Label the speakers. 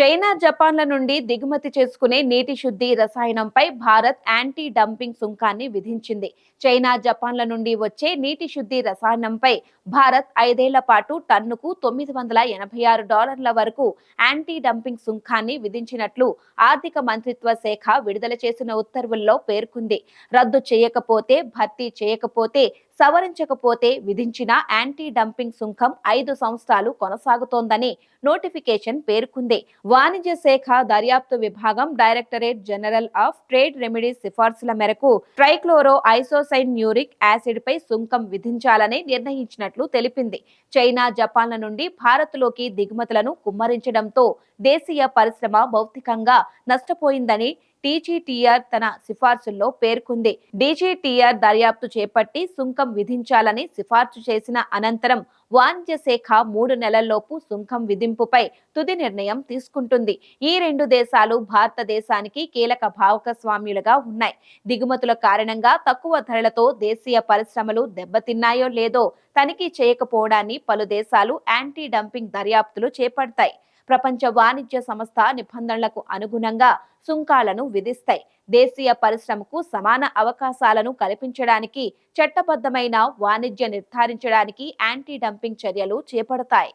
Speaker 1: China జపాన్ల నుండి దిగుమతి చేసుకునే నీటి శుద్ధి రసాయనంపై భారత్ యాంటీ డంపింగ్ సుంకాన్ని విధించింది. చైనా జపాన్ల నుండి వచ్చే నీటి శుద్ధి రసాయనంపై భారత్ ఐదేళ్ళ పాటు టన్నుకు తొమ్మిది వందల ఎనభై ఆరు డాలర్ల వరకు యాంటీ డంపింగ్ సుంకాన్ని విధించినట్లు ఆర్థిక మంత్రిత్వ శాఖ విడుదల చేసిన ఉత్తర్వుల్లో పేర్కొంది. రద్దు చేయకపోతే భర్తీ చేయకపోతే సవరించకపోతే విధించిన యాంటీ డంపింగ్ సుంకం ఐదు సంవత్సరాలు కొనసాగుతోందని నోటిఫికేషన్ పేర్కొంది. వాణిజ్య శాఖ దర్యాప్తు విభాగం directorate general of trade remedies సిఫార్సుల మేరకు ట్రైక్లోరో ఐసోసైన్ న్యూరిక్ యాసిడ్ పై సుంకం విధించాలని నిర్ణయించినట్లు తెలిపింది. చైనా జపాన్ల నుండి భారత్లోకి దిగుమతులను కుమ్మరించడంతో దేశీయ పరిశ్రమ భౌతికంగా నష్టపోయిందని టీజీటీఆర్ తన సిఫార్సుల్లో పేర్కొంది. డీజీటీఆర్ దర్యాప్తు చేపట్టి సుంకం విధించాలని సిఫార్సు చేసిన అనంతరం వాణిజ్య శాఖ మూడు నెలల్లోపు సుంకం విధింపుపై తుది నిర్ణయం తీసుకుంటుంది. ఈ రెండు దేశాలు భారతదేశానికి కీలక భాగస్వామ్యులుగా ఉన్నాయి. దిగుమతుల కారణంగా తక్కువ ధరలతో దేశీయ పరిశ్రమలు దెబ్బతిన్నాయో లేదో తనిఖీ చేయకపోవడాన్ని పలు దేశాలు యాంటీ డంపింగ్ దర్యాప్తులు చేపడతాయి. ప్రపంచ వాణిజ్య సంస్థ నిబంధనలకు అనుగుణంగా సుంకాలను విధిస్తాయి. దేశీయ పరిశ్రమకు సమాన అవకాశాలను కల్పించడానికి చట్టబద్ధమైన వాణిజ్య నిర్ధారించడానికి యాంటీ డంపింగ్ చర్యలు చేపడతాయి.